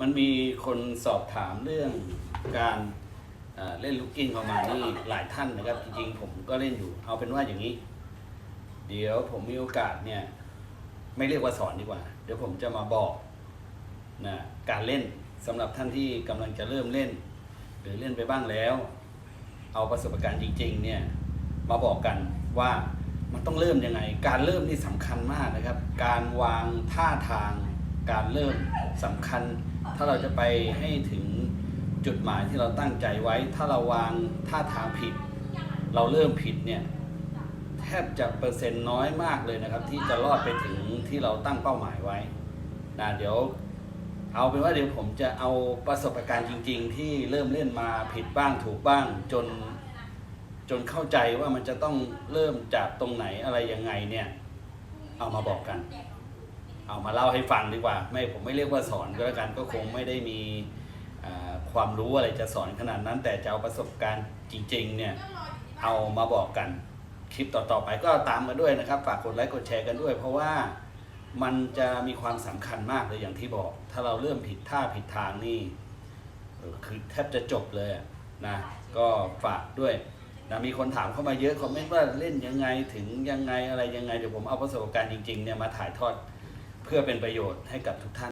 มันมีคนสอบถามเรื่องการเเล่นลูกกิ้งเข้ามานี่หลายท่านนะครับ จริงๆ ผมก็เล่นอยู่ เอาเป็นว่าอย่างนี้ เดี๋ยวผมมีโอกาสเนี่ย ไม่เรียกว่าสอนดีกว่า เดี๋ยวผมจะมาบอกนะการเล่นสำหรับท่านที่กำลังจะเริ่มเล่น หรือเล่นไปบ้างแล้ว เอาประสบการณ์จริง ๆ เนี่ยมาบอกกันว่ามันต้องเริ่มยังไง การเริ่มนี่สำคัญมากนะครับ การวางท่าทาง การเริ่มสำคัญ ถ้าเราจะไปให้ถึงจุดหมายที่เราตั้งใจไว้ ถ้าเราวางท่าทางผิด เราเริ่มผิดเนี่ยแทบจะเปอร์เซ็นต์น้อยมากเลยนะครับ ที่จะรอดไปถึงที่เราตั้งเป้าหมายไว้นะเดี๋ยวเอาเป็นว่าเดี๋ยวผมจะเอาประสบการณ์จริง ๆ ที่เริ่มเล่นมาผิดบ้างถูกบ้างจนจนเข้าใจว่ามันจะต้องเริ่มจากตรงไหนอะไรยังไงเนี่ย เอามาบอกกัน เอามาเล่าให้ฟังดีกว่า ไม่ผมไม่เรียกว่าสอนก็แล้วกันก็คงไม่ได้มีความรู้อะไรจะสอนขนาดนั้น แต่จะเอาประสบการณ์จริงๆเนี่ยเอามาบอกกันคลิปต่อๆไปก็ตามกันด้วยนะครับ ฝากกดไลค์กดแชร์กันด้วย เพราะว่ามันจะมีความสำคัญมากเลยอย่างที่บอก ถ้าเราเริ่มผิดท่าผิดทางนี่คือแทบจะจบเลยนะก็ฝากด้วยนะมีคนถามเข้ามาเยอะคอมเมนต์ว่าเล่นยังไงถึงยังไงอะไรยังไงเดี๋ยวผมเอาประสบการณ์จริงๆเนี่ยมาถ่ายทอด เพื่อเป็นประโยชน์ให้กับทุกท่าน